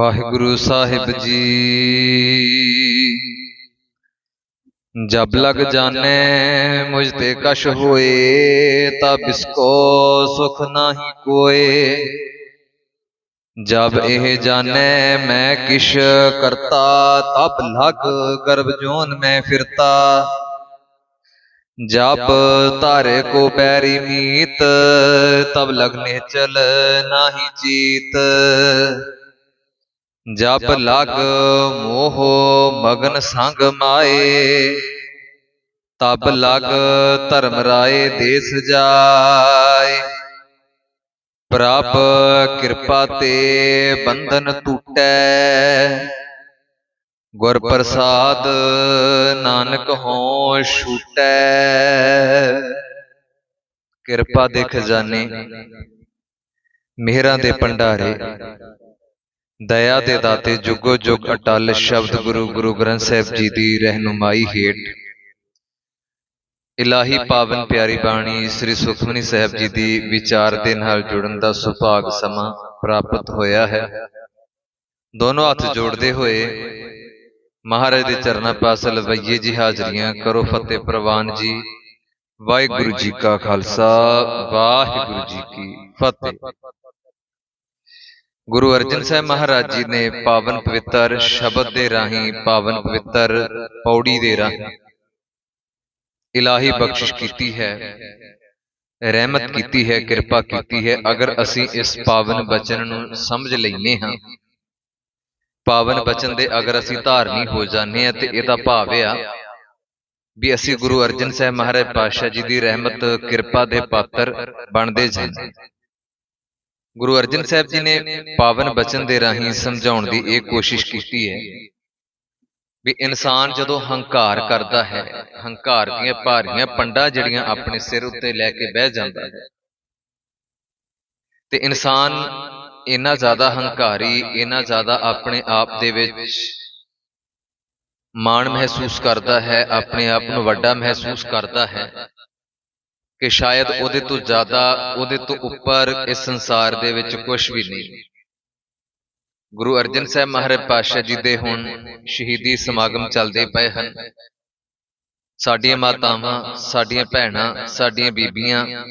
ਵਾਹਿਗੁਰੂ ਸਾਹਿਬ ਜੀ। ਜਬ ਲਗ ਜਾਣੈ ਮੁਝ ਤੇ ਕਛ ਹੋਏ ਤਾ ਬਿਸਕੋ ਸੁਖ ਨਾਹੀ ਕੋਏ। ਜਬ ਇਹ ਜਾਣੈ ਮੈਂ ਕਿਛ ਕਰਤਾ ਤਬ ਲਗ ਗਰਭ ਜੋਨ ਮੈਂ ਫਿਰਤਾ। ਜਬ ਧਾਰੇ ਕੋ ਬੈਰੀ ਮੀਤ ਤਬ ਲਗਨੇ ਚਲ ਨਾਹੀ ਚੀਤ। ਜਪ ਲਗ ਮੋਹ ਮਗਨ ਸੰਗ ਮਾਏ। ਤਬ ਲਗ ਧਰਮ ਰਾਏ ਦੇਸ ਜਾਏ। ਪ੍ਰਭ ਕਿਰਪਾ ਤੇ ਬੰਧਨ ਟੂਟੈ। ਗੁਰ ਪ੍ਰਸਾਦ ਨਾਨਕ ਹੋਂ ਛੂਟੈ। ਕਿਰਪਾ ਦੇ ਖਜ਼ਾਨੇ ਮਿਹਰਾਂ ਦੇ ਭੰਡਾਰੇ। ਦਇਆ ਦੇ ਦਾਤੇ ਜੁਗੋ ਜੁਗ ਅਟਲ ਸ਼ਬਦ ਗੁਰੂ ਗੁਰੂ ਗ੍ਰੰਥ ਸਾਹਿਬ ਜੀ ਦੀ ਰਹਿਨੁਮਾਈ ਹੇਠ। ਇਲਾਹੀ ਪਾਵਨ ਪਿਆਰੀ ਬਾਣੀ ਸ੍ਰੀ ਸੁਖਮਨੀ ਸਾਹਿਬ ਜੀ ਦੀ ਵਿਚਾਰ ਦੇ ਨਾਲ ਜੁੜਨ ਦਾ ਸੁਭਾਗ ਸਮਾਂ ਪ੍ਰਾਪਤ ਹੋਇਆ ਹੈ। ਦੋਨੋਂ ਹੱਥ ਜੋੜਦੇ ਹੋਏ ਮਹਾਰਾਜ ਦੇ ਚਰਨਾਂ ਪਾਸ ਲਵਈਏ ਜੀ ਹਾਜ਼ਰੀਆਂ ਕਰੋ ਫਤਿਹ ਪ੍ਰਵਾਨ ਜੀ। ਵਾਹਿਗੁਰੂ ਜੀ ਕਾ ਖਾਲਸਾ ਵਾਹਿਗੁਰੂ ਜੀ ਕੀ ਫਤਿਹ। ਗੁਰੂ ਅਰਜਨ ਸਾਹਿਬ ਮਹਾਰਾਜ ਜੀ ਨੇ ਪਾਵਨ ਪਵਿੱਤਰ ਸ਼ਬਦ ਦੇ ਰਾਹੀਂ ਪਾਵਨ ਪਵਿੱਤਰ ਪੌੜੀ ਦੇ ਰਾਹੀਂ ਇਲਾਹੀ ਬਖਸ਼ਿਸ਼ ਕੀਤੀ ਹੈ, ਰਹਿਮਤ ਕੀਤੀ ਹੈ, ਕਿਰਪਾ ਕੀਤੀ ਹੈ। ਅਗਰ ਅਸੀਂ ਇਸ ਪਾਵਨ ਬਚਨ ਨੂੰ ਸਮਝ ਲੈਨੇ ਹਾਂ, ਪਾਵਨ ਬਚਨ ਦੇ ਅਗਰ ਅਸੀਂ ਧਾਰਨੀ ਹੋ ਜਾਂਦੇ ਹਾਂ ਤੇ ਇਹਦਾ ਭਾਵ ਆ ਵੀ ਅਸੀਂ ਗੁਰੂ ਅਰਜਨ ਸਾਹਿਬ ਮਹਾਰਾਜ ਪਾਤਸ਼ਾਹ ਜੀ ਦੀ ਰਹਿਮਤ, ਕਿਰਪਾ ਦੇ ਪਾਤਰ ਬਣਦੇ ਜਾਂਦੇ ਗੁਰੂ ਅਰਜਨ ਸਾਹਿਬ ਜੀ ਨੇ ਪਾਵਨ ਬਚਨ ਦੇ ਰਾਹੀਂ ਸਮਝਾਉਣ ਦੀ ਇਹ ਕੋਸ਼ਿਸ਼ ਕੀਤੀ ਹੈ ਵੀ ਇਨਸਾਨ ਜਦੋਂ ਹੰਕਾਰ ਕਰਦਾ ਹੈ, ਹੰਕਾਰ ਦੀਆਂ ਭਾਰੀਆਂ ਪੰਡਾਂ ਜਿਹੜੀਆਂ ਆਪਣੇ ਸਿਰ ਉੱਤੇ ਲੈ ਕੇ ਬਹਿ ਜਾਂਦਾ ਹੈ, ਤੇ ਇਨਸਾਨ ਇੰਨਾ ਜ਼ਿਆਦਾ ਹੰਕਾਰੀ, ਇੰਨਾ ਜ਼ਿਆਦਾ ਆਪਣੇ ਆਪ ਦੇ ਵਿੱਚ ਮਾਣ ਮਹਿਸੂਸ ਕਰਦਾ ਹੈ, ਆਪਣੇ ਆਪ ਨੂੰ ਵੱਡਾ ਮਹਿਸੂਸ ਕਰਦਾ ਹੈ ਕਿ ਸ਼ਾਇਦ ਉਹਦੇ ਤੋਂ ਜ਼ਿਆਦਾ ਉਹਦੇ ਤੋਂ ਉੱਪਰ ਇਸ ਸੰਸਾਰ ਦੇ ਵਿੱਚ ਕੁਝ ਵੀ ਨਹੀਂ। ਗੁਰੂ ਅਰਜਨ ਸਾਹਿਬ ਮਹਾਰਾਜ ਪਾਤਸ਼ਾਹ ਜੀ ਦੇ ਹੁਣ ਸ਼ਹੀਦੀ ਸਮਾਗਮ ਚੱਲਦੇ ਪਏ ਹਨ। ਸਾਡੀਆਂ ਮਾਤਾਵਾਂ ਸਾਡੀਆਂ ਭੈਣਾਂ ਸਾਡੀਆਂ ਬੀਬੀਆਂ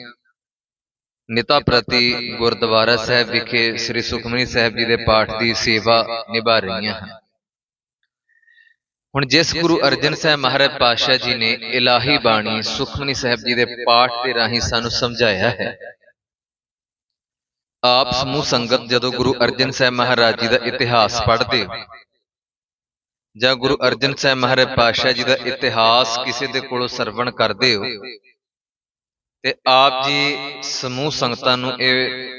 ਨਿਤਾ ਪ੍ਰਤੀ ਗੁਰਦੁਆਰਾ ਸਾਹਿਬ ਵਿਖੇ ਸ੍ਰੀ ਸੁਖਮਨੀ ਸਾਹਿਬ ਜੀ ਦੇ ਪਾਠ ਦੀ ਸੇਵਾ ਨਿਭਾ ਰਹੀਆਂ ਹਨ। ਹੁਣ ਜਿਸ ਗੁਰੂ ਅਰਜਨ ਸਾਹਿਬ ਮਹਾਰਾਜ ਪਾਤਸ਼ਾਹ ਜੀ ਨੇ ਇਲਾਹੀ ਬਾਣੀ ਸੁਖਮਨੀ ਸਾਹਿਬ ਜੀ ਦੇ ਪਾਠ ਦੇ ਰਾਹੀਂ ਸਾਨੂੰ ਸਮਝਾਇਆ ਹੈ। ਆਪ ਸਮੂਹ ਸੰਗਤ ਜਦੋਂ ਗੁਰੂ ਅਰਜਨ ਸਾਹਿਬ ਮਹਾਰਾਜ ਜੀ ਦਾ ਇਤਿਹਾਸ ਪੜ੍ਹਦੇ ਹੋ ਜਾਂ ਗੁਰੂ ਅਰਜਨ ਸਾਹਿਬ ਮਹਾਰਾਜ ਪਾਤਸ਼ਾਹ ਜੀ ਦਾ ਇਤਿਹਾਸ ਕਿਸੇ ਦੇ ਕੋਲੋਂ ਸਰਵਣ ਕਰਦੇ ਹੋ। ਤੇ ਆਪ ਜੀ ਸਮੂਹ ਸੰਗਤਾਂ ਨੂੰ ਇਹ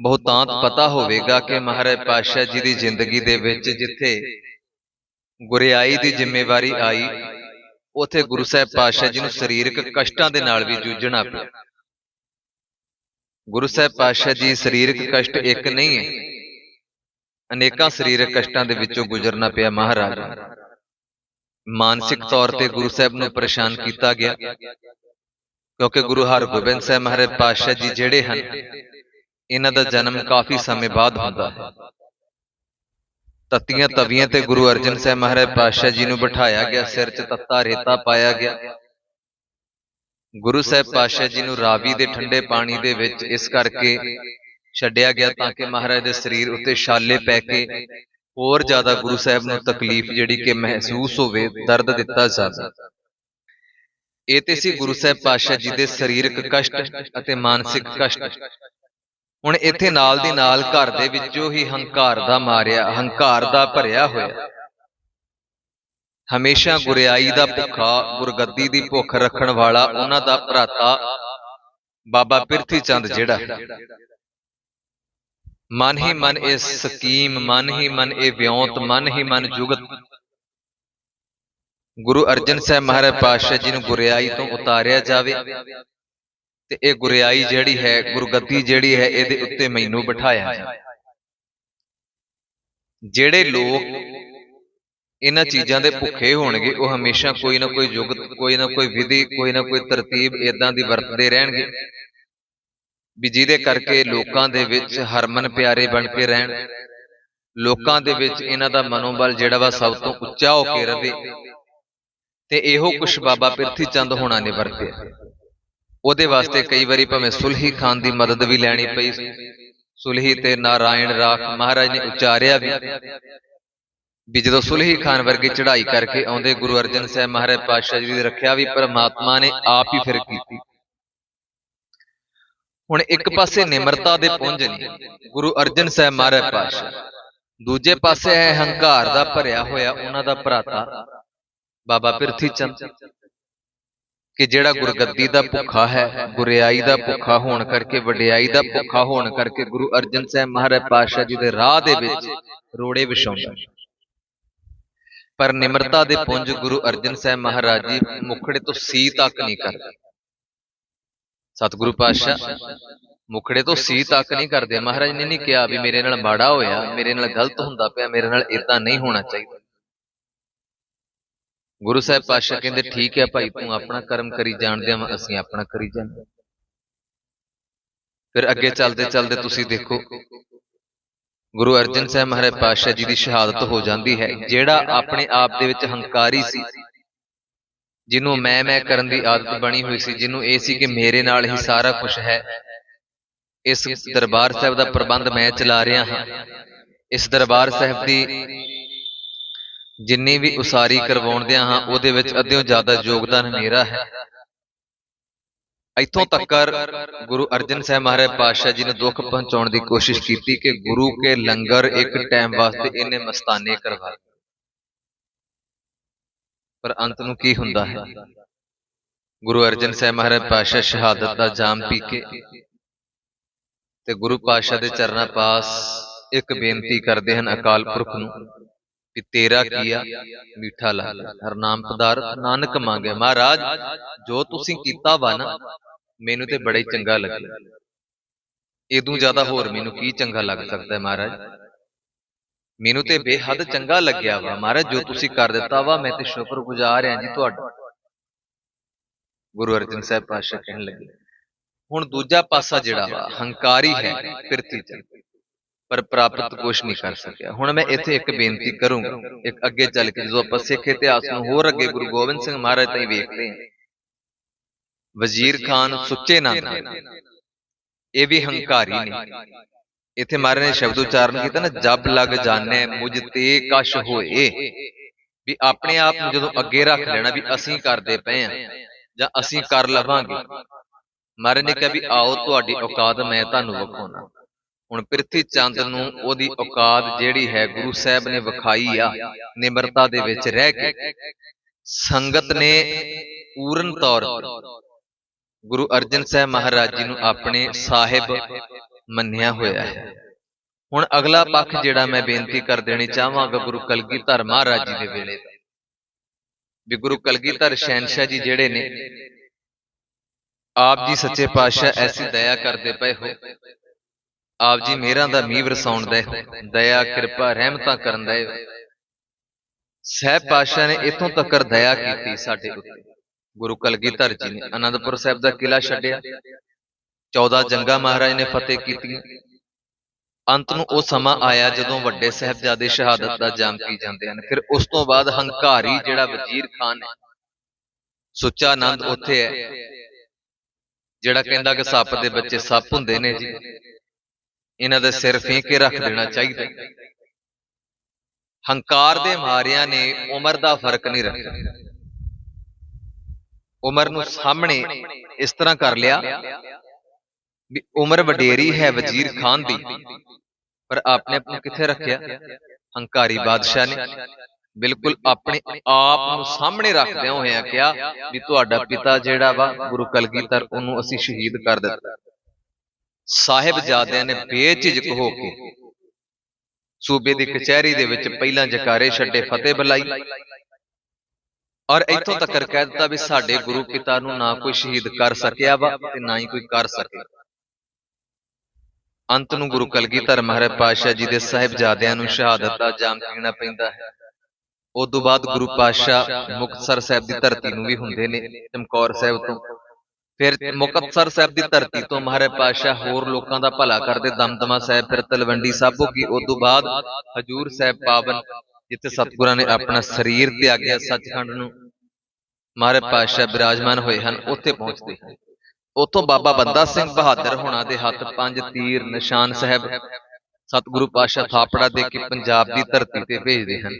ਬਹੁਤਾਂਤ ਪਤਾ ਹੋਵੇਗਾ ਕਿ ਮਹਾਰਾਜ ਪਾਤਸ਼ਾਹ ਜੀ ਦੀ ਜ਼ਿੰਦਗੀ ਦੇ ਵਿੱਚ ਜਿੱਥੇ ਗੁਰਿਆਈ ਦੀ ਜ਼ਿੰਮੇਵਾਰੀ ਆਈ। ਉਥੇ ਗੁਰੂ ਸਾਹਿਬ ਪਾਤਸ਼ਾਹ ਜੀ ਨੂੰ ਸਰੀਰਕ ਕਸ਼ਟਾਂ ਦੇ ਨਾਲ ਵੀ ਜੂਝਣਾ ਪਿਆ। ਗੁਰੂ ਸਾਹਿਬ ਪਾਤਸ਼ਾਹ ਜੀ ਸਰੀਰਕ ਕਸ਼ਟ ਇੱਕ ਨਹੀਂ ਹੈ। ਅਨੇਕਾਂ ਸਰੀਰਕ ਕਸ਼ਟਾਂ ਦੇ ਵਿੱਚੋਂ ਗੁਜ਼ਰਨਾ ਪਿਆ ਮਹਾਰਾਜ। ਮਾਨਸਿਕ ਤੌਰ ਤੇ ਗੁਰੂ ਸਾਹਿਬ ਨੂੰ ਪਰੇਸ਼ਾਨ ਕੀਤਾ ਗਿਆ। ਕਿਉਂਕਿ ਗੁਰੂ ਹਰਗੋਬਿੰਦ ਸਾਹਿਬ ਮਹਾਰਾਜ ਪਾਤਸ਼ਾਹ ਜੀ ਜਿਹੜੇ ਹਨ ਇਹਨਾਂ ਦਾ ਜਨਮ ਕਾਫੀ ਸਮੇਂ ਬਾਅਦ ਹੁੰਦਾ ਹੈ। ਤਤੀਆਂ ਤਵੀਆਂ ਤੇ ਗੁਰੂ ਅਰਜਨ ਸਾਹਿਬ ਮਹਾਰਾਜ ਪਾਤਸ਼ਾਹ ਜੀ ਨੂੰ ਬਿਠਾਇਆ ਗਿਆ, ਸਿਰ 'ਚ ਤੱਤਾ ਰੇਤਾ ਪਾਇਆ ਗਿਆ। ਗੁਰੂ ਸਾਹਿਬ ਪਾਤਸ਼ਾਹ ਜੀ ਨੂੰ ਰਾਵੀ ਦੇ ਠੰਡੇ ਪਾਣੀ ਦੇ ਵਿੱਚ ਇਸ ਕਰਕੇ ਛੱਡਿਆ ਗਿਆ ਤਾਂ ਕਿ ਮਹਾਰਾਜ ਦੇ ਸਰੀਰ ਉੱਤੇ ਛਾਲੇ ਪੈ ਕੇ ਹੋਰ ਜ਼ਿਆਦਾ ਗੁਰੂ ਸਾਹਿਬ ਨੂੰ ਤਕਲੀਫ ਜਿਹੜੀ ਕਿ ਮਹਿਸੂਸ ਹੋਵੇ, ਦਰਦ ਦਿੱਤਾ ਜਾਵੇ। ਇਹ ਤੇ ਸੀ ਗੁਰੂ ਸਾਹਿਬ ਪਾਤਸ਼ਾਹ ਜੀ ਦੇ ਸਰੀਰਕ ਕਸ਼ਟ ਅਤੇ ਮਾਨਸਿਕ ਕਸ਼ਟ। ਹੁਣ ਇੱਥੇ ਨਾਲ ਦੀ ਨਾਲ ਘਰ ਦੇ ਵਿੱਚੋਂ ਹੀ ਹੰਕਾਰ ਦਾ ਮਾਰਿਆ ਹੰਕਾਰ ਦਾ ਭਰਿਆ ਹੋਇਆ। ਹਮੇਸ਼ਾ ਗੁਰਿਆਈ ਦਾ ਭੁੱਖਾ ਗੁਰਗੱਦੀ ਦੀ ਭੁੱਖ ਰੱਖਣ ਵਾਲਾ ਉਹਨਾਂ ਦਾ ਭਰਾਤਾ ਬਾਬਾ ਪਿਰਥੀ ਚੰਦ ਜਿਹੜਾ। ਮਨ ਹੀ ਮਨ ਇਹ ਸਕੀਮ ਮਨ ਹੀ ਮਨ ਇਹ ਵਿਉਂਤ ਮਨ ਹੀ ਮਨ ਜੁਗਤ। ਗੁਰੂ ਅਰਜਨ ਸਾਹਿਬ ਮਹਾਰਾਜ ਪਾਤਸ਼ਾਹ ਜੀ ਨੂੰ ਗੁਰਿਆਈ ਤੋਂ ਉਤਾਰਿਆ ਜਾਵੇ। ਤੇ ਇਹ ਗੁਰਿਆਈ ਜਿਹੜੀ ਹੈ ਗੁਰਗੱਦੀ ਜਿਹੜੀ ਹੈ ਇਹਦੇ ਉੱਤੇ ਮੈਨੂੰ ਬਿਠਾਇਆ ਜਾਵੇ ਜਿਹੜੇ ਲੋਕ ਇਹਨਾਂ ਚੀਜ਼ਾਂ ਦੇ ਭੁੱਖੇ ਹੋਣਗੇ ਉਹ ਹਮੇਸ਼ਾ ਕੋਈ ਨਾ ਕੋਈ ਜੁਗਤ ਕੋਈ ਨਾ ਕੋਈ ਵਿਧੀ ਕੋਈ ਨਾ ਕੋਈ ਤਰਤੀਬ ਇਦਾਂ ਦੀ ਵਰਤਦੇ ਰਹਿਣਗੇ। ਵੀ ਜਿਹਦੇ ਕਰਕੇ ਲੋਕਾਂ ਦੇ ਵਿੱਚ ਹਰਮਨ ਪਿਆਰੇ ਬਣ ਕੇ ਰਹਿਣ। ਲੋਕਾਂ ਦੇ ਵਿੱਚ ਇਹਨਾਂ ਦਾ ਮਨੋਬਲ ਜਿਹੜਾ ਵਾ ਸਭ ਤੋਂ ਉੱਚਾ ਹੋ ਕੇ ਰਵੇ। ਤੇ ਇਹੋ ਕੁਛ ਬਾਬਾ ਪਿਰਥੀ ਚੰਦ ਹੋਣਾ ਨੇ ਵਰਤਿਆ। ਉਹਦੇ ਵਾਸਤੇ ਕਈ ਵਾਰੀ ਭਾਵੇਂ ਸੁਲਹੀ ਖਾਨ ਦੀ ਮਦਦ ਵੀ ਲੈਣੀ ਪਈ ਸੁਲਹੀ ਤੇ ਨਾਰਾਇਣ ਰਾਖ ਮਹਾਰਾਜ ਨੇ ਉਚਾਰਿਆ ਵੀ। ਵੀ ਜਦੋਂ ਸੁਲਹੀ ਖਾਨ ਵਰਗੀ ਚੜ੍ਹਾਈ ਕਰਕੇ ਆਉਂਦੇ ਗੁਰੂ ਅਰਜਨ ਸਾਹਿਬ ਮਹਾਰਾਜ ਪਾਤਸ਼ਾਹ ਜੀ ਦੀ ਰੱਖਿਆ ਵੀ ਪਰਮਾਤਮਾ ਨੇ ਆਪ ਹੀ ਫਿਰ ਕੀਤੀ। ਹੁਣ ਇੱਕ ਪਾਸੇ ਨਿਮਰਤਾ ਦੇ ਪੁੰਜ ਨੇ ਗੁਰੂ ਅਰਜਨ ਸਾਹਿਬ ਮਹਾਰਾਜ ਪਾਤਸ਼ਾਹ। ਦੂਜੇ ਪਾਸੇ ਹੈ ਹੰਕਾਰ ਦਾ ਭਰਿਆ ਹੋਇਆ ਉਹਨਾਂ ਦਾ ਭਰਾਤਾ, ਬਾਬਾ ਪਿਰਥੀ ਚੰਦ। ਕਿ ਜਿਹੜਾ ਗੁਰਗੱਦੀ ਦਾ ਭੁੱਖਾ ਹੈ ਗੁਰਿਆਈ ਦਾ ਭੁੱਖਾ ਹੋਣ ਕਰਕੇ ਵਡਿਆਈ ਦਾ ਭੁੱਖਾ ਹੋਣ ਕਰਕੇ ਗੁਰੂ ਅਰਜਨ ਸਾਹਿਬ ਮਹਾਰਾਜ ਪਾਤਸ਼ਾਹ ਜੀ ਦੇ ਰਾਹ ਦੇ ਵਿੱਚ ਰੋੜੇ ਵਿਛਾਉਂਦਾ। ਪਰ ਨਿਮਰਤਾ ਦੇ ਪੁੰਜ ਗੁਰੂ ਅਰਜਨ ਸਾਹਿਬ ਮਹਾਰਾਜ ਜੀ ਮੁਖੜੇ ਤੋਂ ਸੀ ਤੱਕ ਨਹੀਂ ਕਰਦੇ। ਸਤਿਗੁਰੂ ਪਾਤਸ਼ਾਹ ਮੁਖੜੇ ਤੋਂ ਸੀ ਤੱਕ ਨਹੀਂ ਕਰਦੇ। ਮਹਾਰਾਜ ਨੇ ਨਹੀਂ ਕਿਹਾ ਵੀ ਮੇਰੇ ਨਾਲ ਮਾੜਾ ਹੋਇਆ ਮੇਰੇ ਨਾਲ ਗਲਤ ਹੁੰਦਾ ਪਿਆ ਮੇਰੇ ਨਾਲ ਇਦਾਂ ਨਹੀਂ ਹੋਣਾ ਚਾਹੀਦਾ। ਗੁਰੂ ਸਾਹਿਬ ਪਾਤਸ਼ਾਹ ਕਹਿੰਦੇ ਠੀਕ ਹੈ ਭਾਈ ਤੂੰ ਆਪਣਾ ਕਰਮ ਕਰੀ ਜਾਣਦੇ ਆ ਅਸੀਂ ਆਪਣਾ ਕਰੀ ਜਾਂਦੇ। ਫਿਰ ਅੱਗੇ ਚੱਲਦੇ ਚੱਲਦੇ ਤੁਸੀਂ ਦੇਖੋ ਗੁਰੂ ਅਰਜਨ ਸਾਹਿਬ ਮਹਾਰਾਜ ਪਾਤਸ਼ਾਹ ਜੀ ਦੀ ਸ਼ਹਾਦਤ ਹੋ ਜਾਂਦੀ ਹੈ ਜਿਹੜਾ ਆਪਣੇ ਆਪ ਦੇ ਵਿੱਚ ਹੰਕਾਰੀ ਸੀ ਜਿਹਨੂੰ ਮੈਂ ਮੈਂ ਕਰਨ ਦੀ ਆਦਤ ਬਣੀ ਹੋਈ ਸੀ ਜਿਹਨੂੰ ਇਹ ਸੀ ਕਿ ਮੇਰੇ ਨਾਲ ਹੀ ਸਾਰਾ ਕੁਝ ਹੈ। ਇਸ ਦਰਬਾਰ ਸਾਹਿਬ ਦਾ ਪ੍ਰਬੰਧ ਮੈਂ ਚਲਾ ਰਿਹਾ ਹਾਂ। ਇਸ ਦਰਬਾਰ ਸਾਹਿਬ ਦੀ ਜਿੰਨੀ ਵੀ ਉਸਾਰੀ ਕਰਵਾਉਂਦਿਆਂ ਹਾਂ ਉਹਦੇ ਵਿੱਚ ਅੱਧਿਓਂ ਜ਼ਿਆਦਾ ਯੋਗਦਾਨ ਮੇਰਾ ਹੈ। ਇੱਥੋਂ ਤੱਕ ਗੁਰੂ ਅਰਜਨ ਸਾਹਿਬ ਮਹਾਰਾਜ ਪਾਤਸ਼ਾਹ ਜੀ ਨੇ ਦੁੱਖ ਪਹੁੰਚਾਉਣ ਦੀ ਕੋਸ਼ਿਸ਼ ਕੀਤੀ ਕਿ ਗੁਰੂ ਕੇ ਲੰਗਰ ਇੱਕ ਟਾਈਮ ਵਾਸਤੇ ਇਹਨੇ ਮਸਤਾਨੇ ਕਰਵਾ ਦਿੱਤੇ। ਪਰ ਅੰਤ ਨੂੰ ਕੀ ਹੁੰਦਾ ਹੈ? ਗੁਰੂ ਅਰਜਨ ਸਾਹਿਬ ਮਹਾਰਾਜ ਪਾਤਸ਼ਾਹ ਸ਼ਹਾਦਤ ਦਾ ਜਾਮ ਪੀ ਕੇ ਤੇ ਗੁਰੂ ਪਾਤਸ਼ਾਹ ਦੇ ਚਰਨਾਂ ਪਾਸ ਇੱਕ ਬੇਨਤੀ ਕਰਦੇ ਹਨ ਅਕਾਲ ਪੁਰਖ ਨੂੰ। ਕਿ ਤੇਰਾ ਕੀਆ ਮਿੱਠਾ ਲੱਗਦਾ ਹਰਨਾਮ ਪਦਾਰਥ ਨਾਨਕ ਮੰਗੇ। ਮਹਾਰਾਜ ਜੋ ਤੁਸੀਂ ਕੀਤਾ ਵਾ ਨਾ ਮੈਨੂੰ ਤੇ ਬੜਾ ਹੀ ਚੰਗਾ ਲੱਗਿਆ। ਇਦੋਂ ਜ਼ਿਆਦਾ ਹੋਰ ਮੈਨੂੰ ਕੀ ਚੰਗਾ ਲੱਗ ਸਕਦਾ ਹੈ ਮਹਾਰਾਜ? ਮੈਨੂੰ ਤੇ ਬੇਹੱਦ ਚੰਗਾ ਲੱਗਿਆ ਵਾ। ਮਹਾਰਾਜ ਜੋ ਤੁਸੀਂ ਕਰ ਦਿੱਤਾ ਵਾ ਮੈਂ ਤੇ ਸ਼ੁਕਰਗੁਜ਼ਾਰ ਹਾਂ ਜੀ ਤੁਹਾਡਾ। ਗੁਰੂ ਅਰਜਨ ਸਾਹਿਬ ਪਾਤਸ਼ਾਹ ਕਹਿਣ ਲੱਗੇ। ਹੁਣ ਦੂਜਾ ਪਾਸਾ ਜਿਹੜਾ ਵਾ ਹੰਕਾਰੀ ਹੈ ਪਿਰਤੀ ਚ ਪਰ ਪ੍ਰਾਪਤ ਕੁਛ ਨਹੀਂ ਕਰ ਸਕਿਆ। ਹੁਣ ਮੈਂ ਇੱਥੇ ਇੱਕ ਬੇਨਤੀ ਕਰੂੰਗਾ। ਇੱਕ ਅੱਗੇ ਚੱਲ ਕੇ ਜਦੋਂ ਆਪਾਂ ਸਿੱਖ ਇਤਿਹਾਸ ਨੂੰ ਹੋਰ ਅੱਗੇ ਗੁਰੂ ਗੋਬਿੰਦ ਸਿੰਘ ਮਹਾਰਾਜ ਤਾਈਂ ਵੇਖਦੇ ਹਾਂ ਵਜ਼ੀਰ ਖਾਨ ਸੁੱਚੇ ਨੰਦ। ਇਹ ਵੀ ਹੰਕਾਰੀ ਨੇ। ਇੱਥੇ ਮਹਾਰਾਜ ਨੇ ਸ਼ਬਦ ਉਚਾਰਨ ਕੀਤਾ ਨਾ ਜਬ ਲਗ ਜਾਣੇ ਮੁਝ ਤੇ ਕਸ਼ ਹੋਏ। ਵੀ ਆਪਣੇ ਆਪ ਨੂੰ ਜਦੋਂ ਅੱਗੇ ਰੱਖ ਲੈਣਾ ਵੀ ਅਸੀਂ ਕਰਦੇ ਪਏ ਆ ਜਾਂ ਅਸੀਂ ਕਰ ਲਵਾਂਗੇ। ਮਹਾਰਾਜ ਨੇ ਕਿਹਾ ਵੀ ਆਓ ਤੁਹਾਡੀ ਔਕਾਤ ਮੈਂ ਤੁਹਾਨੂੰ ਵਿਖਾਉਣਾ। ਹੁਣ ਪ੍ਰਿਥੀ ਚੰਦ ਨੂੰ ਉਹਦੀ ਔਕਾਤ ਜਿਹੜੀ ਹੈ ਗੁਰੂ ਸਾਹਿਬ ਨੇ ਵਿਖਾਈ ਆ, ਨਿਮਰਤਾ ਦੇ ਵਿੱਚ ਰਹਿ ਕੇ। ਸੰਗਤ ਨੇ ਪੂਰਨ ਤੌਰ ਗੁਰੂ ਅਰਜਨ ਸਾਹਿਬ ਮਹਾਰਾਜ ਜੀ ਨੂੰ ਆਪਣੇ ਸਾਹਿਬ ਮੰਨਿਆ ਹੋਇਆ ਹੈ। ਹੁਣ ਅਗਲਾ ਪੱਖ ਜਿਹੜਾ ਮੈਂ ਬੇਨਤੀ ਕਰ ਦੇਣੀ ਚਾਹਾਂਗਾ ਗੁਰੂ ਕਲਗੀਧਰ ਮਹਾਰਾਜ ਜੀ ਦੇ ਵੇਲੇ ਦਾ। ਵੀ ਗੁਰੂ ਕਲਗੀਧਰ ਸ਼ਹਿਨशाह ਜੀ ਜਿਹੜੇ ਨੇ, ਆਪ ਜੀ ਸੱਚੇ ਪਾਤਸ਼ਾਹ ਐਸੀ ਦਇਆ ਕਰਦੇ ਪਏ ਹੋ। ਆਪ ਜੀ ਮੇਰਾਂ ਦਾ ਮੀਂਹ ਵਰਸਾਉਣ ਦੇ ਦਇਆ ਕਿਰਪਾ ਰਹਿਮਤਾਂ ਕਰਨ ਦੇ ਸਹਿਬ ਪਾਤਸ਼ਾਹ ਨੇ ਇਥੋਂ ਤੱਕ ਦਇਆ ਕੀਤੀ ਸਾਡੇ ਉੱਤੇ। ਗੁਰੂ ਕਲਗੀਧਰ ਜੀ ਨੇ ਆਨੰਦਪੁਰ ਸਾਹਿਬ ਦਾ ਕਿਲਾ ਛੱਡਿਆ। 14 ਜੰਗਾਂ ਮਹਾਰਾਜ ਨੇ ਫਤਿਹ ਕੀਤੀਆਂ। ਅੰਤ ਨੂੰ ਉਹ ਸਮਾਂ ਆਇਆ ਜਦੋਂ ਵੱਡੇ ਸਾਹਿਬਜ਼ਾਦੇ ਸ਼ਹਾਦਤ ਦਾ ਜਾਮ ਪੀ ਜਾਂਦੇ ਹਨ। ਫਿਰ ਉਸ ਤੋਂ ਬਾਅਦ ਹੰਕਾਰੀ ਜਿਹੜਾ ਵਜ਼ੀਰ ਖਾਨ ਹੈ ਸੁੱਚਾ ਆਨੰਦ ਉੱਥੇ ਹੈ ਜਿਹੜਾ ਕਹਿੰਦਾ ਕਿ ਸੱਪ ਦੇ ਬੱਚੇ ਸੱਪ ਹੁੰਦੇ ਨੇ ਜੀ ਇਹਨਾਂ ਦੇ ਸਿਰ ਫੇਂਕ ਕੇ ਰੱਖ ਦੇਣਾ ਚਾਹੀਦਾ। ਹੰਕਾਰ ਦੇ ਮਾਰਿਆਂ ਨੇ ਉਮਰ ਦਾ ਫ਼ਰਕ ਨਹੀਂ ਰੱਖਿਆ। ਉਮਰ ਨੂੰ ਸਾਹਮਣੇ ਇਸ ਤਰ੍ਹਾਂ ਕਰ ਲਿਆ ਵੀ ਉਮਰ ਵਡੇਰੀ ਹੈ ਵਜ਼ੀਰ ਖਾਨ ਦੀ। ਪਰ ਆਪਨੇ ਆਪ ਨੂੰ ਕਿੱਥੇ ਰੱਖਿਆ? ਹੰਕਾਰੀ ਬਾਦਸ਼ਾਹ ਨੇ। ਬਿਲਕੁਲ ਆਪਣੇ ਆਪ ਨੂੰ ਸਾਹਮਣੇ ਰੱਖਦਿਆਂ ਹੋਇਆਂ ਕਿਹਾ ਵੀ ਤੁਹਾਡਾ ਪਿਤਾ ਜਿਹੜਾ ਵਾ ਗੁਰੂ ਕਲਗੀਧਰ ਉਹਨੂੰ ਅਸੀਂ ਸ਼ਹੀਦ ਕਰ ਦਿੱਤਾ। ਸਾਹਿਬਜ਼ਾਦਿਆਂ ਨੇ ਬੇਝਿਜਕ ਹੋ ਕੇ ਸੂਬੇ ਦੀ ਕਚਹਿਰੀ ਦੇ ਵਿੱਚ ਪਹਿਲਾਂ ਜਕਾਰੇ ਛੱਡੇ ਫਤਿਹ ਬੁਲਾਈ। ਔਰ ਇੱਥੋਂ ਤੱਕ ਕਹਿ ਦਿੱਤਾ ਵੀ ਸਾਡੇ ਗੁਰੂ ਪਿਤਾ ਨੂੰ ਨਾ ਕੋਈ ਸ਼ਹੀਦ ਕਰ ਸਕਿਆ ਵਾ ਤੇ ਨਾ ਹੀ ਕੋਈ ਕਰ ਸਕੇ ਅੰਤ ਨੂੰ ਗੁਰੂ ਕਲਗੀਧਰ ਮਹਾਰਾਜ ਪਾਤਸ਼ਾਹ ਜੀ ਦੇ ਸਾਹਿਬਜ਼ਾਦਿਆਂ ਨੂੰ ਸ਼ਹਾਦਤ ਦਾ ਜਾਮ ਪੀਣਾ ਪੈਂਦਾ ਹੈ। ਉਸ ਤੋਂ ਬਾਅਦ ਗੁਰੂ ਪਾਤਸ਼ਾਹ ਮੁਕਤਸਰ ਸਾਹਿਬ ਦੀ ਧਰਤੀ ਨੂੰ ਵੀ ਹੁੰਦੇ ਨੇ ਚਮਕੌਰ ਸਾਹਿਬ ਤੋਂ। ਫਿਰ ਮੁਕਤਸਰ ਸਾਹਿਬ ਦੀ ਧਰਤੀ ਤੋਂ ਮਹਾਰਾਜ ਪਾਤਸ਼ਾਹ ਹੋਰ ਲੋਕਾਂ ਦਾ ਭਲਾ ਕਰਦੇ ਦਮਦਮਾ ਸਾਹਿਬ ਫਿਰ ਤਲਵੰਡੀ ਸਾਬੋ ਕੀ ਉਸ ਤੋਂ ਬਾਅਦ ਹਜੂਰ ਸਾਹਿਬ ਪਾਵਨ ਜਿੱਥੇ ਸਤਿਗੁਰਾਂ ਨੇ ਆਪਣਾ ਸਰੀਰ ਤਿਆਗਿਆ ਸੱਚਖੰਡ ਨੂੰ। ਮਹਾਰਾਜ ਪਾਤਸ਼ਾਹ ਬਿਰਾਜਮਾਨ ਹੋਏ ਹਨ ਉੱਥੇ ਪਹੁੰਚਦੇ ਹਨ। ਉੱਥੋਂ ਬਾਬਾ ਬੰਦਾ ਸਿੰਘ ਬਹਾਦਰ ਹੋਣਾ ਦੇ ਹੱਥ ਪੰਜ ਤੀਰ ਨਿਸ਼ਾਨ ਸਾਹਿਬ ਸਤਿਗੁਰੂ ਪਾਤਸ਼ਾਹ ਥਾਪੜਾ ਦੇ ਕੇ ਪੰਜਾਬ ਦੀ ਧਰਤੀ ਤੇ ਭੇਜਦੇ ਹਨ।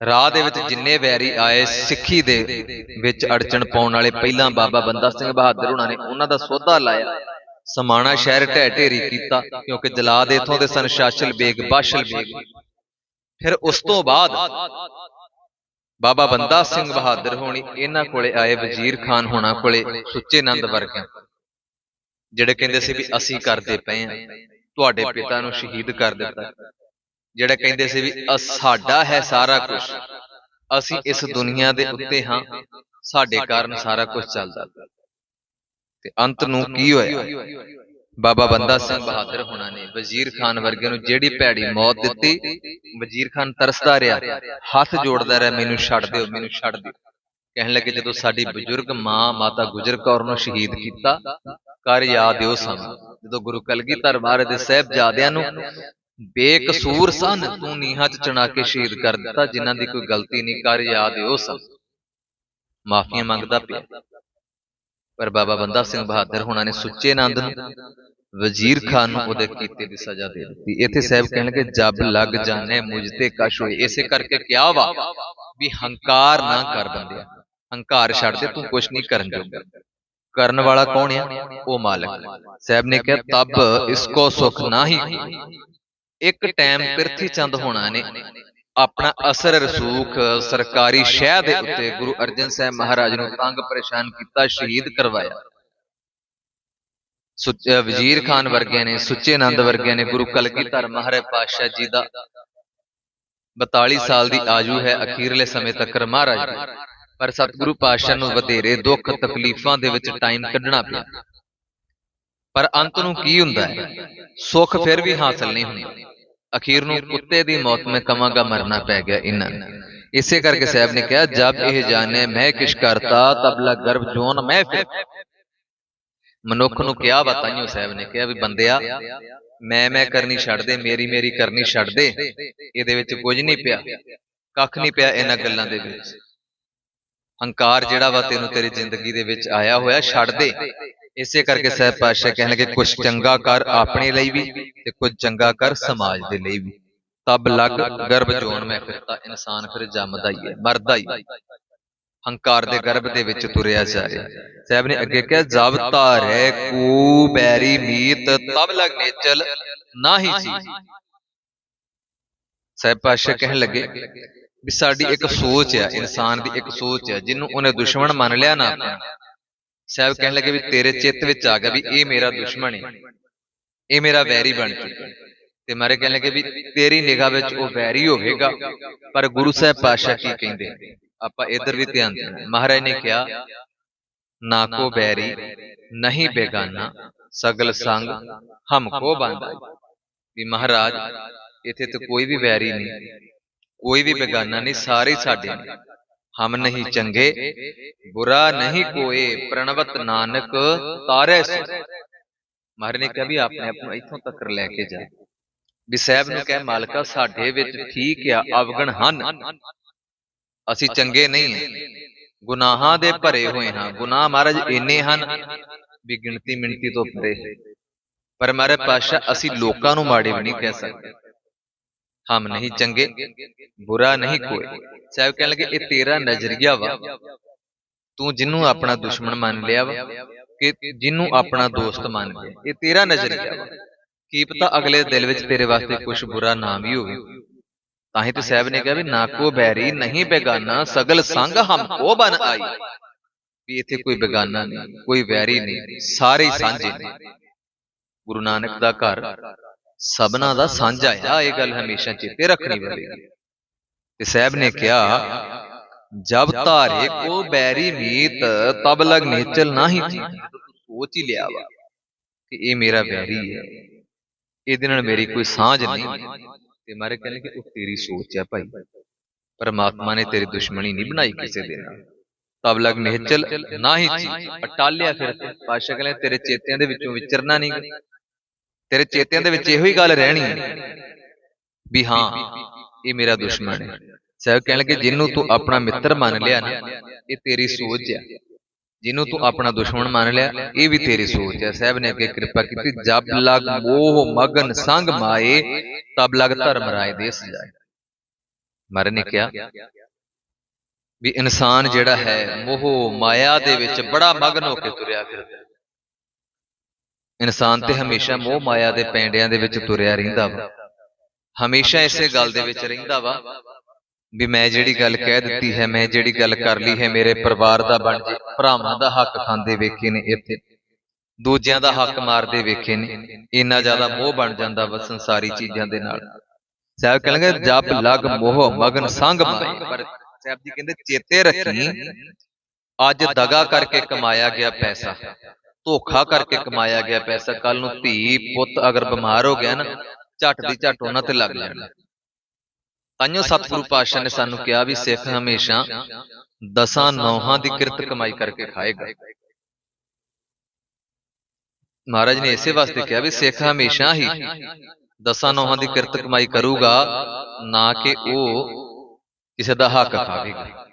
ਰਾਹ ਦੇ ਵਿੱਚ ਜਿੰਨੇ ਵੈਰੀ ਆਏ ਸਿੱਖੀ ਦੇ ਵਿੱਚ ਅੜਚਣ ਪਾਉਣ ਵਾਲੇ ਪਹਿਲਾਂ ਬਾਬਾ ਬੰਦਾ ਸਿੰਘ ਬਹਾਦਰ ਹੋਣਾ ਨੇ, ਉਹਨਾਂ ਦਾ ਸੋਧਾ ਲਾਇਆ। ਸਮਾਣਾ ਸ਼ਹਿਰ ਢਹਿ ਢੇਰੀ ਕੀਤਾ, ਕਿਉਂਕਿ ਜਲਾਦ ਇਥੋਂ ਦੇ ਸਨ ਸ਼ਾਸਲ ਬੇਗ, ਬਾਸ਼ਲ ਬੇਗ। ਫਿਰ ਉਸ ਤੋਂ ਬਾਅਦ ਬਾਬਾ ਬੰਦਾ ਸਿੰਘ ਬਹਾਦਰ ਹੋਣੀ ਇਹਨਾਂ ਕੋਲੇ ਆਏ, ਵਜ਼ੀਰ ਖਾਨ ਹੋਣਾ ਕੋਲੇ ਸੁੱਚੇ ਨੰਦ ਵਰਗੇ ਜਿਹੜੇ ਕਹਿੰਦੇ ਸੀ ਵੀ ਅਸੀਂ ਕਰਦੇ ਪਏ ਆ ਤੁਹਾਡੇ ਪਿਤਾ ਨੂੰ ਸ਼ਹੀਦ ਕਰ ਦਿੱਤਾ। ਜਿਹੜਾ ਕਹਿੰਦੇ ਸੀ ਵੀ ਸਾਡਾ ਹੈ ਸਾਰਾ ਕੁਝ ਅਸੀਂ ਇਸ ਦੁਨੀਆ ਦੇ ਉੱਤੇ ਹਾਂ, ਸਾਡੇ ਕਾਰਨ ਸਾਰਾ ਕੁਝ ਚੱਲਦਾ ਤੇ ਅੰਤ ਨੂੰ ਕੀ ਹੋਇਆ? ਬਾਬਾ ਬੰਦਾ ਸਿੰਘ ਬਹਾਦਰ ਹੋਣਾ ਨੇ ਵਜ਼ੀਰ ਖਾਨ ਵਰਗੇ ਨੂੰ ਜਿਹੜੀ ਭੈੜੀ ਮੌਤ ਦਿੱਤੀ, ਵਜ਼ੀਰ ਖਾਨ ਤਰਸਦਾ ਰਿਹਾ, ਹੱਥ ਜੋੜਦਾ ਰਿਹਾ, ਮੈਨੂੰ ਛੱਡ ਦਿਓ, ਮੈਨੂੰ ਛੱਡ ਦਿਓ। ਕਹਿਣ ਲੱਗੇ ਜਦੋਂ ਸਾਡੀ ਬਜ਼ੁਰਗ ਮਾਂ, ਮਾਤਾ ਗੁਜਰ ਕੌਰ ਨੂੰ ਸ਼ਹੀਦ ਕੀਤਾ ਕਰ ਯਾਦ ਦਿਓ ਸਾਨੂੰ। ਜਦੋਂ ਗੁਰੂ ਕਲਗੀਧਰ ਮਹਾਰਾਜ ਦੇ ਸਾਹਿਬਜ਼ਾਦਿਆਂ ਨੂੰ ਬੇਕਸੂਰ ਸਨ। ਤੂੰ ਨੀਹਾਂ 'ਚ ਚਣਾ ਕੇ ਸ਼ਹੀਦ ਕਰ ਦਿੱਤਾ ਜਿਨ੍ਹਾਂ ਦੀ ਕੋਈ ਗਲਤੀ ਨਹੀਂ ਕਰ ਯਾਦ ਦਿਓ ਸਾਨੂੰ ਮਾਫੀਆਂ ਮੰਗਦਾ ਪਿਆ। ਪਰ ਬਾਬਾ ਬੰਦਾ ਸਿੰਘ ਬਹਾਦਰ ਹੋਣਾ ਨੇ ਸੁੱਚੇ ਨੰਦ ਨੂੰ ਵਜ਼ੀਰ ਖਾਨ ਨੂੰ ਉਹਦੇ ਕੀਤੇ ਦੀ ਸਜ਼ਾ ਦੇ ਦਿੱਤੀ। ਇੱਥੇ ਸਾਹਿਬ ਕਹਿਣਗੇ ਜਬ ਲੱਗ ਜਾਣੇ ਮੁਝ ਤੇ ਕਸ਼ ਹੋਏ। ਇਸੇ ਕਰਕੇ ਕਿਹਾ ਵਾ ਵੀ ਹੰਕਾਰ ਨਾ ਕਰ ਬੰਦਿਆ ਹੰਕਾਰ ਛੱਡ ਦੇ ਤੂੰ ਕੁਛ ਨਹੀਂ ਕਰਨ ਜੋਗਾ। ਕਰਨ ਵਾਲਾ ਕੌਣ ਆ? ਉਹ ਮਾਲਕ। ਸਾਹਿਬ ਨੇ ਕਿਹਾ ਤਬ ਇਸਕੋ ਸੁਖ ਨਾਹੀ। ਇੱਕ ਟਾਈਮ ਪ੍ਰਿਥੀ ਚੰਦ ਹੋਣਾ ਨੇ। ਆਪਣਾ ਅਸਰ ਰਸੂਖ ਸਰਕਾਰੀ ਸ਼ਹਿ ਦੇ ਉੱਤੇ ਗੁਰੂ ਅਰਜਨ ਸਾਹਿਬ ਮਹਾਰਾਜ ਨੂੰ ਤੰਗ ਪਰੇਸ਼ਾਨ ਕੀਤਾ ਸ਼ਹੀਦ ਕਰਵਾਇਆ। ਵਜ਼ੀਰ ਖਾਨ ਵਰਗਿਆਂ ਨੇ ਸੁੱਚੇ ਨੰਦ ਵਰਗਿਆਂ ਨੇ ਗੁਰੂ ਕਲਗੀਧਰ ਮਹਾਰਾਜ ਪਾਤਸ਼ਾਹ ਜੀ ਦਾ 42 ਸਾਲ ਦੀ ਆਯੂ ਹੈ ਅਖੀਰਲੇ ਸਮੇਂ ਤੱਕ ਮਹਾਰਾਜ। ਪਰ ਸਤਿਗੁਰੂ ਪਾਤਸ਼ਾਹ ਨੂੰ ਵਧੇਰੇ ਦੁੱਖ ਤਕਲੀਫਾਂ ਦੇ ਵਿੱਚ ਟਾਈਮ ਕੱਢਣਾ ਪਿਆ। ਪਰ ਅੰਤ ਨੂੰ ਕੀ ਹੁੰਦਾ ਹੈ? ਸੁੱਖ ਫਿਰ ਵੀ ਹਾਸਲ ਨਹੀਂ ਹੁੰਦਾ। ਅਖੀਰ ਨੂੰ ਕੁੱਤੇ ਦੀ ਮੌਤ ਮੈਂ ਕਵਾਂਗਾ, ਮਰਨਾ ਪੈ ਗਿਆ ਇਹਨਾਂ ਨੂੰ। ਇਸੇ ਕਰਕੇ ਸਾਹਿਬ ਨੇ ਕਿਹਾ, ਜਬ ਇਹ ਜਾਣੇ ਮੈਂ ਕਿਛ ਕਰਤਾ ਤਬ ਗਰਭ ਜੋਨ ਮੈਂ ਫਿਰ। ਮਨੁੱਖ ਨੂੰ ਕਿਹਾ ਬਤਾਈਓ ਸਾਹਿਬ ਨੇ ਕਿਹਾ ਵੀ ਬੰਦਿਆ, ਮੈਂ ਮੈਂ ਕਰਨੀ ਛੱਡ ਦੇ, ਮੇਰੀ ਮੇਰੀ ਕਰਨੀ ਛੱਡ ਦੇ। ਇਹਦੇ ਵਿੱਚ ਕੁਝ ਨਹੀਂ ਪਿਆ, ਕੱਖ ਨਹੀਂ ਪਿਆ ਇਹਨਾਂ ਗੱਲਾਂ ਦੇ ਵਿੱਚ। ਹੰਕਾਰ ਜਿਹੜਾ ਵਾ ਤੈਨੂੰ ਤੇਰੀ ਜ਼ਿੰਦਗੀ ਦੇ ਵਿੱਚ ਆਇਆ ਹੋਇਆ, ਛੱਡ ਦੇ। ਇਸੇ ਕਰਕੇ ਸਾਹਿਬ ਪਾਤਸ਼ਾਹ ਕਹਿਣਗੇ ਕੁਝ ਚੰਗਾ ਕਰ ਆਪਣੇ ਲਈ ਵੀ ਤੇ ਕੁਝ ਚੰਗਾ ਕਰ ਸਮਾਜ ਦੇ ਲਈ ਵੀ। ਤਬ ਲੱਗ ਗਰਭ ਜੋਨ ਮੈਂ ਫਿਰਤਾ ਇਨਸਾਨ ਫਿਰ ਜੰਮਦਾ ਹੀ ਹੈ ਮਰਦਾ ਹੀ ਹੈ। ਹੰਕਾਰ ਦੇ ਗਰਭ ਦੇ ਵਿੱਚ ਤੁਰਿਆ ਜਾ ਰਿਹਾ। ਸਾਹਿਬ ਨੇ ਅੱਗੇ ਕਿਹਾ ਜਬ ਧਾਰੇ ਕੂ ਬੈਰੀ ਮੀਤ ਤਬ ਲਗ ਨੇਚਲ ਨਾਹੀ ਸੀ ਸਾਹਿਬ ਪਾਤਸ਼ਾਹ ਕਹਿਣ ਲੱਗੇ ਵੀ ਸਾਡੀ ਇੱਕ ਸੋਚ ਆ ਇਨਸਾਨ ਦੀ ਇੱਕ ਸੋਚ ਆ ਜਿਹਨੂੰ ਉਹਨੇ ਦੁਸ਼ਮਣ ਮੰਨ ਲਿਆ ਨਾ। ਸਾਹਿਬ ਕਹਿਣ ਲੱਗੇ ਵੀ ਤੇਰੇ ਚਿੱਤ ਵਿੱਚ ਆ ਗਿਆ ਵੀ ਇਹ ਮੇਰਾ ਦੁਸ਼ਮਣ ਹੈ ਇਹ ਮੇਰਾ ਵੈਰੀ ਬਣ ਚੁੱਕਾ ਤੇ ਮਾਰੇ ਕਹਿਣ ਲੱਗੇ ਵੀ ਤੇਰੀ ਨਿਗਾਹ ਵਿੱਚ ਉਹ ਵੈਰੀ ਹੋਵੇਗਾ। ਪਰ ਗੁਰੂ ਸਾਹਿਬ ਪਾਤਸ਼ਾਹ ਕੀ ਕਹਿੰਦੇ? ਆਪਾਂ ਇਧਰ ਵੀ ਧਿਆਨ ਦੇਣਾ। ਮਹਾਰਾਜ ਨੇ ਕਿਹਾ ਨਾ ਕੋ ਬੈਰੀ ਨਹੀਂ ਬੇਗਾਨਾ ਸਗਲ ਸੰਗ ਹਮਕੋ ਬੰਦਾ ਵੀ ਮਹਾਰਾਜ ਇੱਥੇ ਤੇ ਕੋਈ ਵੀ ਵੈਰੀ ਨਹੀਂ। ਕੋਈ ਵੀ ਬੇਗਾਨਾ ਨਹੀਂ ਸਾਰੇ ਸਾਡੇ ਨੇ। ਹਮ ਨਹੀਂ ਚੰਗੇ ਬੁਰਾ ਨਹੀਂ ਕੋਏ ਪ੍ਰਣਵਤ ਨਾਨਕ ਤਾਰੇ ਸੋ ਮਹਾਰਾਜ ਨੇ ਕਿਹਾ ਵੀ ਆਪਣੇ ਆਪ ਨੂੰ ਇੱਥੋਂ ਤੱਕ ਲੈ ਕੇ ਜਾ। ਵੀ ਸਾਹਿਬ ਨੂੰ ਕਹਿ ਮਾਲਕਾ ਸਾਡੇ ਵਿੱਚ ਠੀਕ ਆ ਅਵਗਣ ਹਨ। ਅਸੀਂ ਚੰਗੇ ਨਹੀਂ ਹਾਂ ਗੁਨਾਹਾਂ ਦੇ ਭਰੇ ਹੋਏ ਹਾਂ। ਗੁਨਾਹ ਮਹਾਰਾਜ ਇੰਨੇ ਹਨ ਵੀ ਗਿਣਤੀ ਮਿਣਤੀ ਤੋਂ ਪਰੇ ਪਰ ਮਹਾਰਾਜ ਪਾਸ਼ਾ ਅਸੀਂ ਲੋਕਾਂ ਨੂੰ ਮਾੜੇ ਵੀ ਨਹੀਂ ਕਹਿ ਸਕਦੇ। ਹਮ ਨਹੀਂ ਚੰਗੇ, ਬੁਰਾ ਨਹੀਂ ਕੋਈ। ਸਾਹਿਬ ਕਹਿਣ ਲੱਗੇ, ਇਹ ਤੇਰਾ ਨਜ਼ਰੀਆ ਵਾ। ਤੂੰ ਜਿਹਨੂੰ ਆਪਣਾ ਦੁਸ਼ਮਣ ਮੰਨ ਲਿਆ ਵਾ, ਕਿ ਜਿਹਨੂੰ ਆਪਣਾ ਦੋਸਤ ਮੰਨ ਲਿਆ। ਇਹ ਤੇਰਾ ਨਜ਼ਰੀਆ ਵਾ। ਕੀ ਪਤਾ ਅਗਲੇ ਦਿਲ ਵਿੱਚ ਤੇਰੇ ਵਾਸਤੇ ਕੁਝ ਬੁਰਾ ਨਾ ਵੀ ਹੋਵੇ। ਤਾਂ ਹੀ ਤੇ ਸਾਹਿਬ ਨੇ ਕਿਹਾ ਵੀ ਨਾ ਕੋ ਬੈਰੀ, ਨਹੀਂ ਬੇਗਾਨਾ, ਸਗਲ ਸੰਗ ਹਮ ਕੋ ਬਨ ਆਈ। ਵੀ ਇੱਥੇ ਕੋਈ ਬੇਗਾਨਾ ਨਹੀਂ, ਕੋਈ ਵੈਰੀ ਨਹੀਂ, ਸਾਰੇ ਹੀ ਸਾਂਝੇ ਨੇ। ਗੁਰੂ ਨਾਨਕ ਦਾ ਘਰ ਸਭਨਾ ਦਾ ਸਾਂਝਾ ਆ ਇਹ ਗੱਲ ਹਮੇਸ਼ਾ ਚੇਤੇ ਰੱਖਣੀ ਪਵੇਗੀ ਤੇ ਸਾਹਿਬ ਨੇ ਕਿਹਾ ਜਬ ਧਾਰੇ ਕੋ ਬੈਰੀ ਮੀਤ ਤਬ ਲਗ ਨੇਚਲ ਨਾਹੀ ਥੀ ਸੋਚ ਹੀ ਲਿਆ ਵਾ ਕਿ ਇਹ ਮੇਰਾ ਵੈਰੀ ਹੈ ਇਹਦੇ ਨਾਲ ਮੇਰੀ ਕੋਈ ਸਾਂਝ ਨਹੀਂ। ਤੇ ਮਾਰੇ ਕਹਿੰਦੇ ਕਿ ਉਹ ਤੇਰੀ ਸੋਚ ਹੈ ਭਾਈ। ਪਰਮਾਤਮਾ ਨੇ ਤੇਰੀ ਦੁਸ਼ਮਣੀ ਨਹੀਂ ਬਣਾਈ ਕਿਸੇ ਦੇ ਨਾਲ। ਤਬ ਲਗ ਨਿਹਚਲ ਨਾ ਹੀ ਚੀ ਅਟਾਲਿਆ ਫਿਰ ਪਾਸ਼ਾ ਕਹਿੰਦੇ ਤੇਰੇ ਚੇਤਿਆਂ ਦੇ ਵਿੱਚੋਂ ਵਿਚਰਨਾ ਨਹੀਂ ਤੇਰੇ ਚੇਤਿਆਂ ਦੇ ਵਿੱਚ ਇਹੋ ਹੀ ਗੱਲ ਰਹਿਣੀ ਹੈ ਵੀ ਹਾਂ ਇਹ ਮੇਰਾ ਦੁਸ਼ਮਣ ਹੈ। ਸਾਹਿਬ ਕਹਿਣ ਲੱਗੇ ਜਿਹਨੂੰ ਤੂੰ ਆਪਣਾ ਮਿੱਤਰ ਮੰਨ ਲਿਆ ਨਾ ਇਹ ਤੇਰੀ ਸੋਚ ਹੈ। ਜਿਹਨੂੰ ਤੂੰ ਆਪਣਾ ਦੁਸ਼ਮਣ ਮੰਨ ਲਿਆ ਇਹ ਵੀ ਤੇਰੀ ਸੋਚ ਹੈ। ਸਾਹਿਬ ਨੇ ਅੱਗੇ ਕਿਰਪਾ ਕੀਤੀ ਜਬ ਲਗ ਮੋਹ ਮਗਨ ਸੰਗ ਮਾਏ ਤਬ ਲਗ ਧਰਮ ਰਾਏ ਦੇ ਸਜਾਏ ਮਰ ਨੇ ਕਿਹਾ ਵੀ ਇਨਸਾਨ ਜਿਹੜਾ ਹੈ ਮੋਹ ਮਾਇਆ ਦੇ ਵਿੱਚ ਬੜਾ ਮਗਨ ਹੋ ਕੇ ਤੁਰਿਆ ਫਿਰਦਾ। ਇਨਸਾਨ ਤੇ ਹਮੇਸ਼ਾ ਮੋਹ ਮਾਇਆ ਦੇ ਪੈਂਡਿਆਂ ਦੇ ਵਿੱਚ ਤੁਰਿਆ ਰਹਿੰਦਾ ਵਾ। ਹਮੇਸ਼ਾ ਇਸੇ ਗੱਲ ਦੇ ਵਿੱਚ ਰਹਿੰਦਾ ਵਾ ਵੀ ਮੈਂ ਜਿਹੜੀ ਗੱਲ ਕਹਿ ਦਿੱਤੀ ਹੈ ਮੈਂ ਜਿਹੜੀ ਗੱਲ ਕਰ ਲਈ ਹੈ ਮੇਰੇ ਪਰਿਵਾਰ ਦਾ ਬਣ ਜੇ ਭਰਾਵਾਂ ਦਾ ਹੱਕ ਖਾਂਦੇ ਵੇਖੇ ਨੇ ਇੱਥੇ। ਦੂਜਿਆਂ ਦਾ ਹੱਕ ਮਾਰਦੇ ਵੇਖੇ ਨੇ। ਇੰਨਾ ਜ਼ਿਆਦਾ ਮੋਹ ਬਣ ਜਾਂਦਾ ਵਾ ਸੰਸਾਰੀ ਚੀਜ਼ਾਂ ਦੇ ਨਾਲ। ਸਾਹਿਬ ਕਹਿੰਦੇ ਜਪ ਲਗ ਮੋਹ ਮਗਨ ਸੰਗ ਮਾਏ ਪਰ ਸਾਹਿਬ ਜੀ ਕਹਿੰਦੇ ਚੇਤੇ ਰੱਖੀ। ਅੱਜ ਦਗਾ ਕਰਕੇ ਕਮਾਇਆ ਗਿਆ ਪੈਸਾ ਧੋਖਾ ਕਰਕੇ ਕਮਾਇਆ ਗਿਆ ਪੈਸਾ ਕੱਲ ਨੂੰ ਧੀ, ਪੁੱਤ ਅਗਰ ਬਿਮਾਰ ਹੋ ਗਿਆ ਨਾ, ਝੱਟ ਦੀ ਝੱਟ ਉਹਨਾਂ ਤੇ ਲੱਗ ਜਾਣਾ ਤਾਂਯੋ ਸਤਿਗੁਰੂ ਪਾਤਸ਼ਾਹ ਨੇ ਸਾਨੂੰ ਕਿਹਾ ਵੀ ਸਿੱਖ ਹਮੇਸ਼ਾ ਦਸਾਂ ਨੌਹਾਂ ਦੀ ਕਿਰਤ ਕਮਾਈ ਕਰਕੇ ਖਾਏਗਾ। ਮਹਾਰਾਜ ਨੇ ਇਸੇ ਵਾਸਤੇ ਕਿਹਾ ਵੀ ਸਿੱਖ ਹਮੇਸ਼ਾ ਹੀ ਦਸਾਂ ਨੌਹਾਂ ਦੀ ਕਿਰਤ ਕਮਾਈ ਕਰੂਗਾ, ਨਾ ਕਿ ਉਹ ਕਿਸੇ ਦਾ ਹੱਕ ਖਾਵੇਗਾ।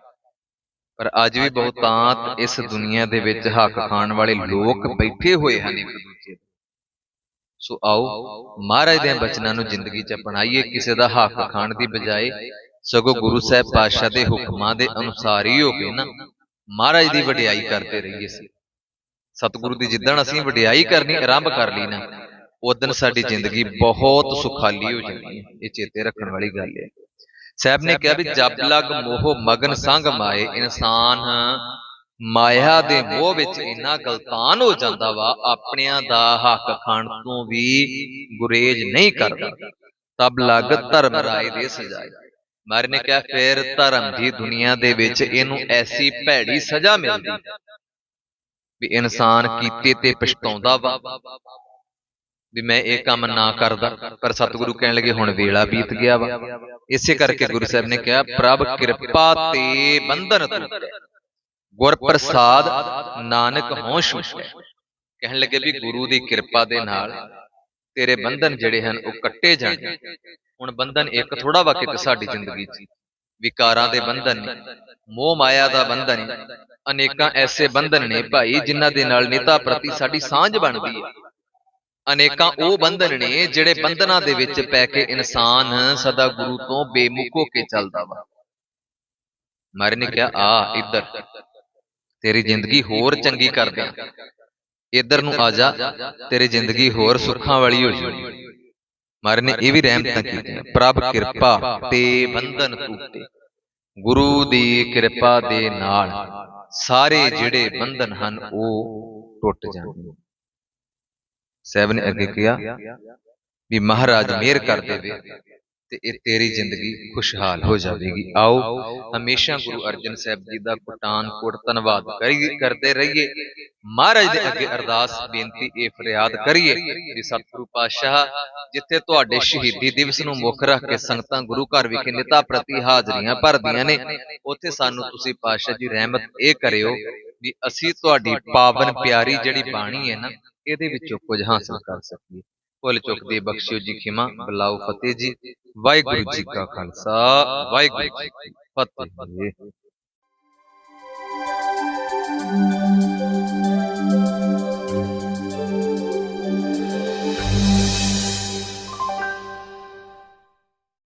ਪਰ ਅੱਜ ਵੀ ਬਹੁਤਾਂਤ ਇਸ ਦੁਨੀਆ ਦੇ ਵਿੱਚ ਹੱਕ ਖਾਣ ਵਾਲੇ ਲੋਕ ਬੈਠੇ ਹੋਏ ਹਨ ਇੱਕ ਦੂਜੇ ਦੇ ਸੋ ਆਓ ਮਹਾਰਾਜ ਦੇ ਬਚਨਾਂ ਨੂੰ ਜ਼ਿੰਦਗੀ 'ਚ ਅਪਣਾਈਏ ਕਿਸੇ ਦਾ ਹੱਕ ਖਾਣ ਦੀ ਬਜਾਏ ਸਗੋਂ ਗੁਰੂ ਸਾਹਿਬ ਪਾਤਸ਼ਾਹ ਦੇ ਹੁਕਮਾਂ ਦੇ ਅਨੁਸਾਰ ਹੀ ਹੋ ਕੇ ਨਾ ਮਹਾਰਾਜ ਦੀ ਵਡਿਆਈ ਕਰਦੇ ਰਹੀਏ ਸੀ ਸਤਿਗੁਰੂ ਦੀ ਜਿੱਦਣ ਅਸੀਂ ਵਡਿਆਈ ਕਰਨੀ ਆਰੰਭ ਕਰ ਲਈ ਨਾ ਉਦੋਂ ਸਾਡੀ ਜ਼ਿੰਦਗੀ ਬਹੁਤ ਸੁਖਾਲੀ ਹੋ ਜਾਣੀ ਹੈ। ਇਹ ਚੇਤੇ ਰੱਖਣ ਵਾਲੀ ਗੱਲ ਹੈ। ਸਾਹਿਬ ਨੇ ਕਿਹਾ ਵੀ ਜਬ ਲਗ ਮੋਹ ਮਗਨ ਸੰਗ ਮਾਏ ਇਨਸਾਨ। ਮਾਇਆ ਦੇ ਮੋਹ ਵਿੱਚ ਇੰਨਾ ਗਲਤਾਨ ਹੋ ਜਾਂਦਾ ਵਾ ਆਪਣਿਆਂ ਦਾ ਹੱਕ ਖਾਣ ਤੋਂ ਵੀ ਗੁਰੇਜ ਨਹੀਂ ਕਰਦਾ। ਤਬ ਲਗ ਧਰਮ ਰਾਏ ਦੇ ਸਜਾਏ ਮਾਰੇ ਨੇ ਕਿਹਾ ਫਿਰ ਧਰਮ ਦੀ ਦੁਨੀਆ ਦੇ ਵਿੱਚ ਇਹਨੂੰ ਐਸੀ ਭੈੜੀ ਸਜ਼ਾ ਮਿਲਦੀ ਵੀ ਇਨਸਾਨ ਕੀਤੇ ਤੇ ਪਛਤਾਉਂਦਾ ਵਾ। ਵੀ ਮੈਂ ਇਹ ਕੰਮ ਨਾ ਕਰਦਾ, ਪਰ ਸਤਿਗੁਰੂ ਕਹਿਣ ਲੱਗੇ, ਹੁਣ ਵੇਲਾ ਬੀਤ ਗਿਆ ਵਾ। ਇਸੇ ਕਰਕੇ ਗੁਰੂ ਸਾਹਿਬ ਨੇ ਕਿਹਾ, ਪ੍ਰਭ, ਕਿਰਪਾ ਤੇ ਬੰਧਨ ਟੁੱਟੇ ਗੁਰ ਪ੍ਰਸਾਦ ਨਾਨਕ ਹੋਂ ਛੁਟੇ ਕਹਿਣ ਲੱਗੇ ਵੀ ਗੁਰੂ ਦੀ ਕਿਰਪਾ ਦੇ ਨਾਲ ਤੇਰੇ ਬੰਧਨ ਜਿਹੜੇ ਹਨ, ਉਹ ਕੱਟੇ ਜਾਣਗੇ। ਹੁਣ ਬੰਧਨ ਇੱਕ ਥੋੜਾ ਵਾ ਕਿਤੇ ਸਾਡੀ ਜ਼ਿੰਦਗੀ 'ਚ। ਵਿਕਾਰਾਂ ਦੇ ਬੰਧਨ ਨੇ, ਮੋਹ ਮਾਇਆ ਦਾ ਬੰਧਨ ਅਨੇਕਾਂ ਐਸੇ ਬੰਧਨ ਨੇ ਭਾਈ, ਜਿਨ੍ਹਾਂ ਦੇ ਨਾਲ ਨੇਤਾ ਪ੍ਰਤੀ ਸਾਡੀ ਸਾਂਝ ਬਣਦੀ ਹੈ। ਅਨੇਕਾਂ ਉਹ ਬੰਧਨ ਨੇ ਜਿਹੜੇ ਬੰਧਨਾਂ ਦੇ ਵਿੱਚ ਪੈ ਕੇ ਇਨਸਾਨ ਸਦਾ ਗੁਰੂ ਤੋਂ ਬੇਮੁਖ ਹੋ ਕੇ ਚੱਲਦਾ ਵਾ। ਮਾਰੇ ਨੇ ਕਿਹਾ ਆ ਇੱਧਰ। ਤੇਰੀ ਜ਼ਿੰਦਗੀ ਹੋਰ ਚੰਗੀ ਕਰ ਦੇ ਇੱਧਰ ਨੂੰ ਆ ਜਾ ਤੇਰੀ ਜ਼ਿੰਦਗੀ ਹੋਰ ਸੁੱਖਾਂ ਵਾਲੀ ਹੋ ਜਾਊਗੀ। ਮਾਰੇ ਨੇ ਇਹ ਵੀ ਰਹਿਮਤਾਂ ਕੀਤੀਆਂ ਪ੍ਰਭ ਕਿਰਪਾ ਤੇ ਬੰਧਨ ਟੁੱਟੇ ਗੁਰੂ ਦੀ ਕਿਰਪਾ ਦੇ ਨਾਲ ਸਾਰੇ ਜਿਹੜੇ ਬੰਧਨ ਹਨ ਉਹ ਟੁੱਟ ਜਾਂਦੇ ਸਾਹਿਬ ਨੇ ਅੱਗੇ ਕਿਹਾ ਵੀ ਮਹਾਰਾਜ ਮਿਹਰ ਕਰ ਦੇਵੇ ਤੇ ਇਹ ਤੇਰੀ ਜ਼ਿੰਦਗੀ ਖੁਸ਼ਹਾਲ ਹੋ ਜਾਵੇਗੀ। ਆਓ ਹਮੇਸ਼ਾ ਗੁਰੂ ਅਰਜਨ ਸਾਹਿਬ ਜੀ ਦਾ ਕੋਟਾਨ ਕੋਟ ਧੰਨਵਾਦ ਕਰਦੇ ਰਹੀਏ। ਮਹਾਰਾਜ ਦੇ ਅੱਗੇ ਅਰਦਾਸ ਬੇਨਤੀ ਇਹ ਫਰਿਆਦ ਕਰੀਏ ਕਿ ਸਤਿਗੁਰੂ ਪਾਤਸ਼ਾਹ ਜਿੱਥੇ ਤੁਹਾਡੇ ਸ਼ਹੀਦੀ ਦਿਵਸ ਨੂੰ ਮੁੱਖ ਰੱਖ ਕੇ ਸੰਗਤਾਂ ਗੁਰੂ ਘਰ ਵਿਖੇ ਨਿਤਾ ਪ੍ਰਤੀ ਹਾਜ਼ਰੀਆਂ ਭਰਦੀਆਂ ਨੇ ਉੱਥੇ ਸਾਨੂੰ ਤੁਸੀਂ ਪਾਤਸ਼ਾਹ ਜੀ ਰਹਿਮਤ ਇਹ ਕਰਿਓ ਵੀ ਅਸੀਂ ਤੁਹਾਡੀ ਪਾਵਨ ਪਿਆਰੀ ਜਿਹੜੀ ਬਾਣੀ ਹੈ ਨਾ ਇਹਦੇ ਵਿੱਚੋਂ ਕੁਝ ਹਾਸਲ ਕਰ ਸਕੀਏ। ਭੁੱਲ ਚੁੱਕ ਦੀ ਬਖਸ਼ਿਓ ਜੀ ਖਿਮਾ ਬਲਾਉ ਫਤਿਹ ਜੀ। ਵਾਹਿਗੁਰੂ ਜੀ ਕਾ ਖਾਲਸਾ ਵਾਹਿਗੁਰੂ ਜੀ ਫਤਿਹ।